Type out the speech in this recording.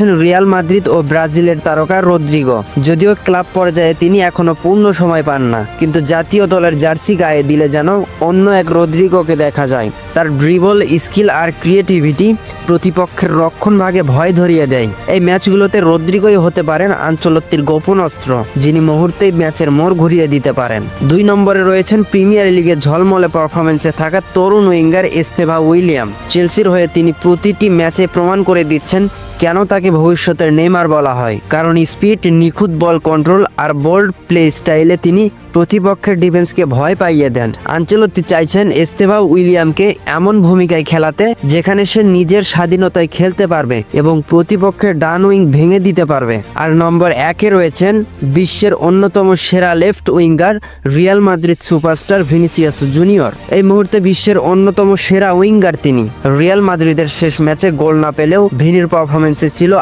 আছেন Real Madrid ও ব্রাজিলের তারকা রদ্রিগো। যদিও ক্লাব পর্যায়ে তিনি এখনও পূর্ণ সময় পান না, কিন্তু জাতীয় দলের জার্সি গায়ে দিলে যেন অন্য এক রদ্রিগোকে দেখা যায়। তার ড্রিবল স্কিল আর ক্রিয়েটিভিটি প্রতিপক্ষের রক্ষণ ভাগে ভয় ধরিয়ে দেয়। এই ম্যাচগুলোতে রদ্রিগোই হতে পারেন আঞ্চলত্বের গোপন অস্ত্র, যিনি মুহূর্তেই ম্যাচের মোড় ঘুরিয়ে দিতে পারেন। দুই নম্বরে রয়েছেন প্রিমিয়ার লিগে ঝলমলে পারফরমেন্সে থাকা তরুণ উইঙ্গার এস্তেভা উইলিয়াম। চেলসির হয়ে তিনি প্রতিটি ম্যাচে প্রমাণ করে দিচ্ছেন কেন তাকে ভবিষ্যতের নেমার বলা হয়? কারণ স্পিড, নিখুঁত বল কন্ট্রোল আর বোল্ড প্লে স্টাইলে তিনি প্রতিপক্ষের ডিফেন্সকে ভয় পাইয়ে দেন। আঞ্চলত্তি চাইছেন এস্তেভা উইলিয়ামকে এমন ভূমিকায় খেলাতে যেখানে সে নিজের স্বাধীনতায় খেলতে পারবে এবং প্রতিপক্ষের ডান উইং ভেঙে দিতে পারবে। আর নম্বর একে রয়েছেন বিশ্বের অন্যতম সেরা left winger Real Madrid superstar Vinicius Junior. এই মুহূর্তে বিশ্বের অন্যতম সেরা উইঙ্গার তিনি। রিয়াল মাদ্রিদের শেষ ম্যাচে গোল না পেলেও ভিনির পারফরমেন্সে ছিল